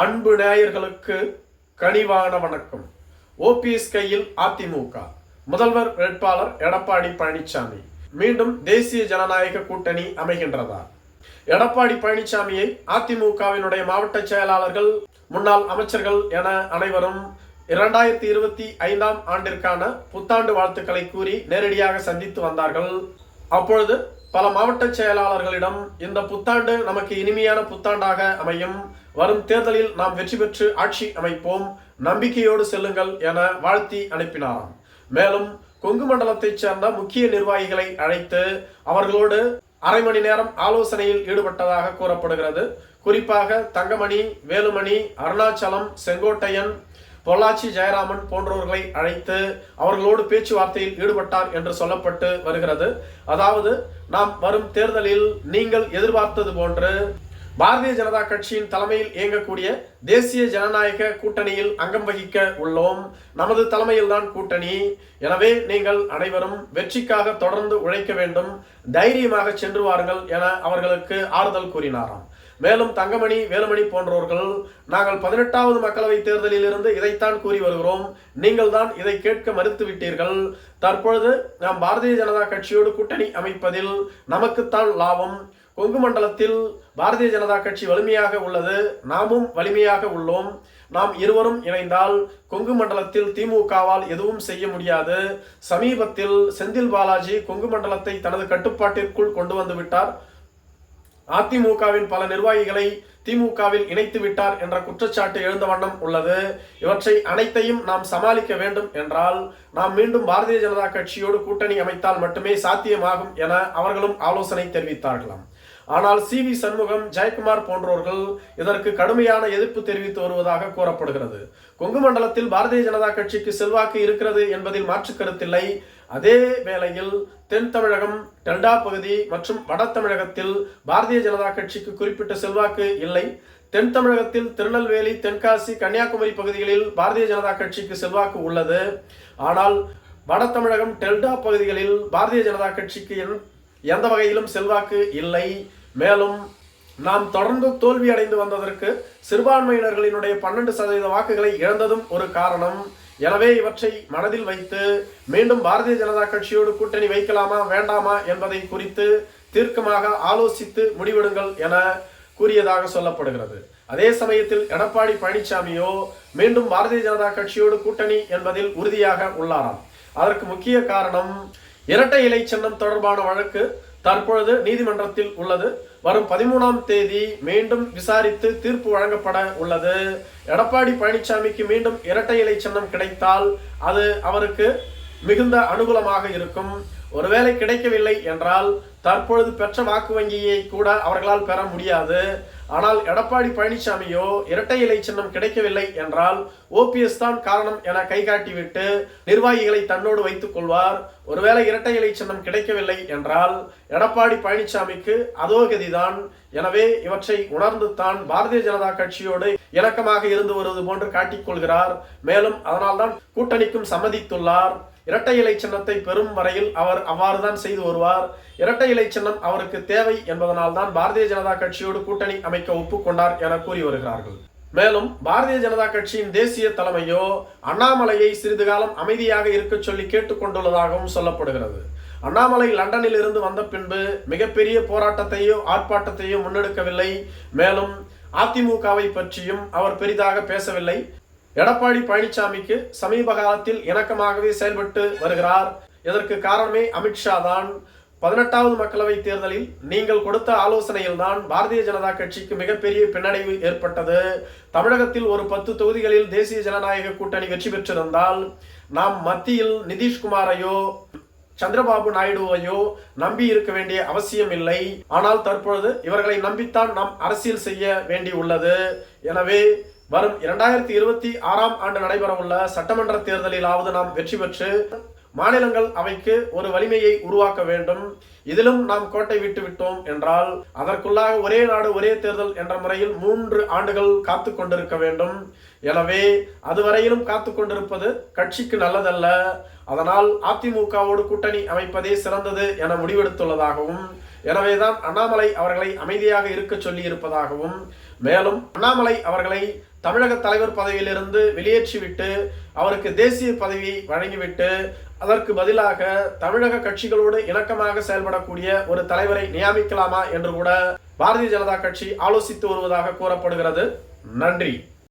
அன்பு நேயர்களுக்கு கனிவான வணக்கம். ஓபிஎஸ் கையில் அதிமுக. முதல்வர் வேட்பாளர் எடப்பாடி பழனிசாமி மீண்டும் தேசிய ஜனநாயக கூட்டணி அமைகின்றதா? எடப்பாடி பழனிசாமியை அதிமுகவினுடைய மாவட்ட செயலாளர்கள் முன்னாள் அமைச்சர்கள் என அனைவரும் இரண்டாயிரத்தி இருபத்தி ஐந்தாம் ஆண்டிற்கான புத்தாண்டு வாழ்த்துக்களை கூறி நேரடியாக சந்தித்து வந்தார்கள். அப்பொழுது பல மாவட்ட செயலாளர்களிடம் இந்த புத்தாண்டு நமக்கு இனிமையான புத்தாண்டாக அமையும். வரும் தேர்தலில் நாம் வெற்றி பெற்று ஆட்சி அமைப்போம். நம்பிக்கையோடு செல்லுங்கள் என வாழ்த்தி அனுப்பினாராம். மேலும் கொங்கு மண்டலத்தைச் சேர்ந்த முக்கிய நிர்வாகிகளை அழைத்து அவர்களோடு அரை மணி நேரம் ஆலோசனையில் ஈடுபட்டதாக கூறப்படுகிறது. குறிப்பாக தங்கமணி வேலுமணி அருணாச்சலம் செங்கோட்டையன் பொள்ளாச்சி ஜெயராமன் போன்றவர்களை அழைத்து அவர்களோடு பேச்சுவார்த்தையில் ஈடுபட்டார் என்று சொல்லப்பட்டு வருகிறது. அதாவது நாம் வரும் தேர்தலில் நீங்கள் எதிர்பார்த்தது போன்று பாரதிய ஜனதா கட்சியின் தலைமையில் இயங்கக்கூடிய தேசிய ஜனநாயக கூட்டணியில் அங்கம் வகிக்க உள்ளோம். நமது தலைமையில்தான் கூட்டணி. எனவே நீங்கள் அனைவரும் வெற்றிக்காக தொடர்ந்து உழைக்க வேண்டும். தைரியமாக சென்று வாருங்கள் என அவர்களுக்கு ஆறுதல் கூறினாராம். மேலும் தங்கமணி வேலுமணி போன்றவர்கள் நாங்கள் பதினெட்டாவது மக்களவை தேர்தலில் இருந்து இதைத்தான் கூறி வருகிறோம். நீங்கள் தான் இதை கேட்க மறுத்து விட்டீர்கள். தற்பொழுது நாம் பாரதிய ஜனதா கட்சியோடு கூட்டணி அமைப்பதில் நமக்குத்தான் லாபம். கொங்கு மண்டலத்தில் பாரதிய ஜனதா கட்சி வலிமையாக உள்ளது நாமும் வலிமையாக உள்ளோம். நாம் இருவரும் இணைந்தால் கொங்கு மண்டலத்தில் திமுகவால் எதுவும் செய்ய முடியாது. சமீபத்தில் செந்தில் பாலாஜி கொங்கு மண்டலத்தை தனது கட்டுப்பாட்டிற்குள் கொண்டு வந்து விட்டார். அதிமுகவின் பல நிர்வாகிகளை திமுகவில் இணைத்து விட்டார் என்ற குற்றச்சாட்டு எழுந்த வண்ணம் உள்ளது. இவற்றை அனைத்தையும் நாம் சமாளிக்க வேண்டும் என்றால் நாம் மீண்டும் பாரதிய ஜனதா கட்சியோடு கூட்டணி அமைத்தால் மட்டுமே சாத்தியமாகும் என அவர்களும் ஆலோசனை தெரிவித்தார்களாம். ஆனால் சி வி சண்முகம் ஜெயக்குமார் போன்றோர்கள் இதற்கு கடுமையான எதிர்ப்பு தெரிவித்து வருவதாக கூறப்படுகிறது. கொங்கு மண்டலத்தில் பாரதிய ஜனதா கட்சிக்கு செல்வாக்கு இருக்கிறது என்பதில் மாற்று கருத்தில்லை. அதே வேளையில் தென் தமிழகம் டெல்டா பகுதி மற்றும் வட தமிழகத்தில் பாரதிய ஜனதா கட்சிக்கு குறிப்பிட்ட செல்வாக்கு இல்லை. தென் தமிழகத்தில் திருநெல்வேலி தென்காசி கன்னியாகுமரி பகுதிகளில் பாரதிய ஜனதா கட்சிக்கு செல்வாக்கு உள்ளது. ஆனால் வட தமிழகம் டெல்டா பகுதிகளில் பாரதிய ஜனதா கட்சிக்கு எந்த வகையிலும் செல்வாக்கு இல்லை. மேலும் நாம் தொடர்ந்து தோல்வி அடைந்து வந்ததற்கு சிறுபான்மையினர்களினுடைய பன்னெண்டு சதவீத வாக்குகளை இழந்ததும் ஒரு காரணம். எனவே இவற்றை மனதில் வைத்து மீண்டும் பாரதிய ஜனதா கட்சியோடு கூட்டணி வைக்கலாமா வேண்டாமா என்பதை குறித்து தீர்க்கமாக ஆலோசித்து முடிவெடுங்கள் என கூறியதாக சொல்லப்படுகிறது. அதே சமயத்தில் எடப்பாடி பழனிசாமியோ மீண்டும் பாரதிய ஜனதா கட்சியோடு கூட்டணி என்பதில் உறுதியாக உள்ளாராம். அதற்கு முக்கிய காரணம் இரட்டை இலை சின்னம் தொடர்பான வழக்கு தற்பொழுது நீதிமன்றத்தில் உள்ளது. வரும் பதிமூணாம் தேதி மீண்டும் விசாரித்து தீர்ப்பு வழங்கப்பட உள்ளது. எடப்பாடி பழனிசாமிக்கு மீண்டும் இரட்டை இலை சின்னம் கிடைத்தால் அது அவருக்கு மிகுந்த அனுகூலமாக இருக்கும். ஒருவேளை கிடைக்கவில்லை என்றால் தற்பொழுது பெற்ற வாக்கு வங்கியை கூட அவர்களால் பெற முடியாது. ஆனால் எடப்பாடி பழனிசாமியோ இரட்டை இலை சின்னம் கிடைக்கவில்லை என்றால் ஓபிஎஸ் தான் காரணம் என கை காட்டிவிட்டு நிர்வாகிகளை தன்னோடு வைத்துக் கொள்வார். ஒருவேளை இரட்டை இலை சின்னம் கிடைக்கவில்லை என்றால் எடப்பாடி பழனிசாமிக்கு அதோ கதிதான் எனவே இவற்றை உணர்ந்து தான் பாரதிய ஜனதா கட்சியோடு இணக்கமாக இருந்து வருவது போன்று காட்டிக்கொள்கிறார் மேலும் அதனால்தான் கூட்டணிக்கும் சம்மதித்துள்ளார். இரட்டை இலை சின்னத்தை பெறும் வரையில் அவர் அவ்வாறுதான் செய்து வருவார். இரட்டை இலை சின்னம் அவருக்கு தேவை என்பதனால் தான் பாரதிய ஜனதா கட்சியோடு கூட்டணி அமைக்க ஒப்புக்கொண்டார் என கூறி வருகிறார்கள். மேலும் பாரதிய ஜனதா கட்சியின் தேசிய தலைமையோ அண்ணாமலையை சிறிது காலம் அமைதியாக இருக்க சொல்லி கேட்டுக்கொண்டுள்ளதாகவும் சொல்லப்படுகிறது. அண்ணாமலை லண்டனில் இருந்து வந்த பின்பு மிகப்பெரிய போராட்டத்தையோ ஆர்ப்பாட்டத்தையோ முன்னெடுக்கவில்லை. மேலும் அதிமுகவை பற்றியும் அவர் பெரிதாக பேசவில்லை. எடப்பாடி பழனிசாமிக்கு சமீப காலத்தில் இணக்கமாகவே செயல்பட்டு வருகிறார். இதற்கு காரணமே அமித்ஷா தான். பதினெட்டாவது மக்களவை தேர்தலில் நீங்கள் கொடுத்த ஆலோசனையில் தான் பாரதிய ஜனதா கட்சிக்கு மிகப்பெரிய பின்னடைவு ஏற்பட்டது. தமிழகத்தில் ஒரு பத்து தொகுதிகளில் தேசிய ஜனநாயக கூட்டணி வெற்றி பெற்றிருந்தால் நாம் மத்தியில் நிதிஷ்குமாரையோ சந்திரபாபு நாயுடுவையோ நம்பி இருக்க வேண்டிய அவசியம் இல்லை. ஆனால் தற்பொழுது இவர்களை நம்பித்தான் நாம் அரசியல் செய்ய வேண்டி உள்ளது எனவே வரும் இரண்டாயிரத்தி இருபத்தி ஆறாம் ஆண்டு நடைபெறவுள்ள சட்டமன்ற தேர்தலிலாவது நாம் வெற்றி பெற்று மாநிலங்கள் அவைக்கு ஒரு வலிமையை உருவாக்க வேண்டும். இதிலும் நாம் கோட்டை விட்டு விட்டோம் என்றால் அதற்குள்ளாக ஒரே நாடு ஒரே தேர்தல் என்ற முறையில் மூன்று ஆண்டுகள் காத்து கொண்டிருக்க வேண்டும். எனவே அதுவரையிலும் காத்து கொண்டிருப்பது கட்சிக்கு நல்லதல்ல. அதனால் அதிமுகவோடு கூட்டணி அமைப்பதே சிறந்தது என முடிவெடுத்துள்ளதாகவும் எனவேதான் அண்ணாமலை அவர்களை அமைதியாக இருக்க சொல்லி இருப்பதாகவும் மேலும் அண்ணாமலை அவர்களை தமிழக தலைவர் பதவியிலிருந்து வெளியேற்றிவிட்டு அவருக்கு தேசிய பதவி வழங்கிவிட்டு அதற்கு பதிலாக தமிழக கட்சிகளோடு இணக்கமாக செயல்படக்கூடிய ஒரு தலைவரை நியமிக்கலாமா என்று கூட பாரதிய ஜனதா கட்சி ஆலோசித்து வருவதாக கூறப்படுகிறது. நன்றி.